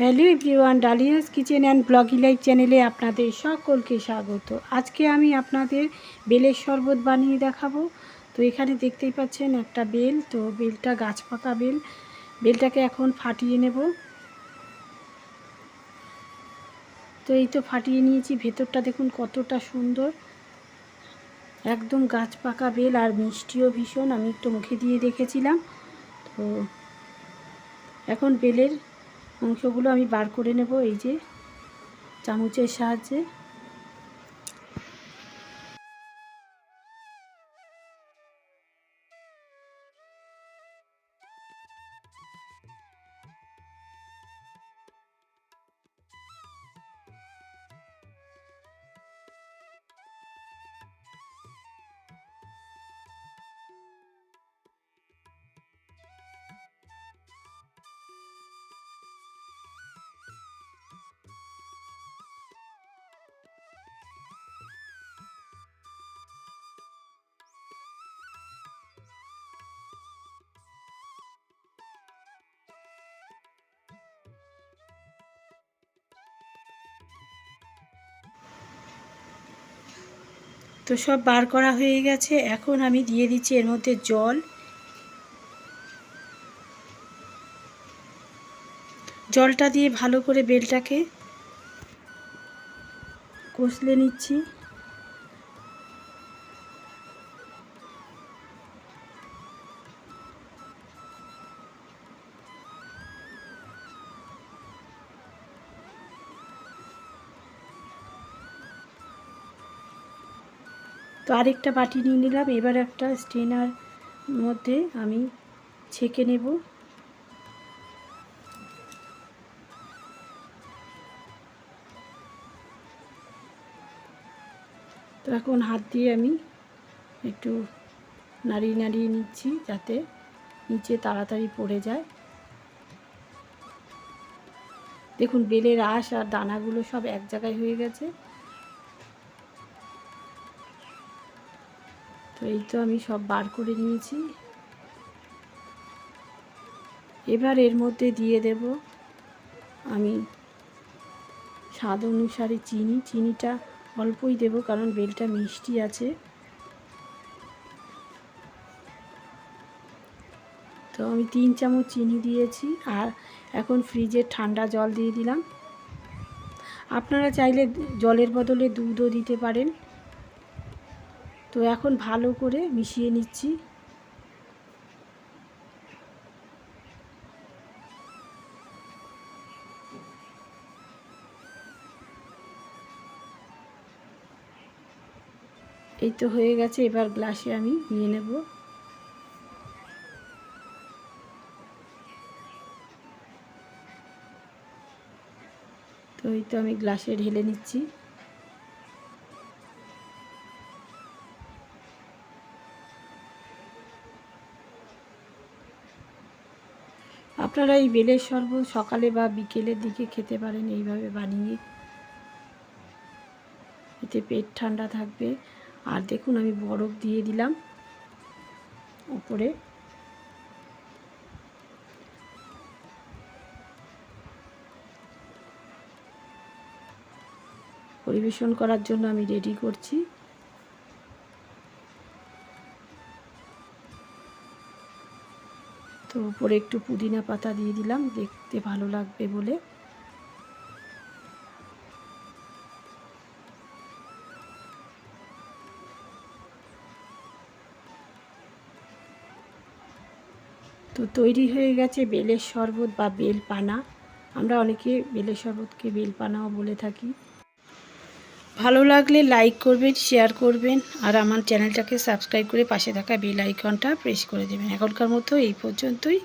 Hello everyone, Dalia's kitchen and bloggy life চ্যানেলে আপনাদের সকলকে স্বাগত। আজকে আমি আপনাদের বেলের শরবত বানিয়ে দেখাবো। তো এখানে দেখতেই পাচ্ছেন একটা বেল, তো বেলটা গাছ পাকা বেল। বেলটাকে এখন ফাটিয়ে নেব। তো এই তো ফাটিয়ে নিয়েছি, ভেতরটা দেখুন কতটা সুন্দর। একদম গাছ পাকা বেল আর মিষ্টিও ভীষণ, আমি একটু মুখে দিয়ে দেখেছিলাম। তো এখন বেলের অংশগুলো আমি বার করে নেব এই যে চামচের সাহায্যে। তো সব বার করা হয়ে গেছে। এখন আমি দিয়ে দিচ্ছি এর মধ্যে জল। জলটা দিয়ে ভালো করে বেলটাকে কষলে নিচ্ছি। তো আরেকটা বাটি নিয়ে নিলাম। এবার একটা স্টেনার মধ্যে আমি ছেঁকে নেব। তো এখন হাত দিয়ে আমি একটু নাড়িয়ে নাড়িয়ে নিচ্ছি যাতে নিচে তাড়াতাড়ি পড়ে যায়। দেখুন, বেলের আঁশ আর দানাগুলো সব এক জায়গায় হয়ে গেছে। তো এই তো আমি সব বার করে নিয়েছি। এবার এর মধ্যে দিয়ে দেব আমি স্বাদ অনুসারে চিনি। চিনিটা অল্পই দেব কারণ বেলটা মিষ্টি আছে। তো আমি তিন চামচ চিনি দিয়েছি আর এখন ফ্রিজে ঠান্ডা জল দিয়ে দিলাম। আপনারা চাইলে জলের বদলে দুধও দিতে পারেন। তো এখন ভালো করে মিশিয়ে নিচ্ছি। এই তো হয়ে গেছে, এবার গ্লাসে আমি নিয়ে নেব। তো এই তো আমি গ্লাসে ঢেলে নিচ্ছি। আপনারা এই বেলের শরবত সকালে বা বিকেলের দিকে খেতে পারেন, এইভাবে বানিয়ে। এতে পেট ঠান্ডা থাকবে। আর দেখুন, আমি বরফ দিয়ে দিলাম উপরে। পরিবেশন করার জন্য আমি রেডি করছি। তো উপরে একটু পুদিনা পাতা দিয়ে দিলাম, দেখতে ভালো লাগবে বলে। তো তৈরি হয়ে গেছে বেলের শরবত বা বেল পানা আমরা অনেকে বেলের শরবতকে বেল পানাও বলে থাকি। ভালো লাগলে লাইক করবেন শেয়ার করবেন, আর আমার চ্যানেলটাকে সাবস্ক্রাইব করে পাশে থাকা বেল আইকনটা প্রেস করে দেবেন। এখনকার মতো এই পর্যন্তই।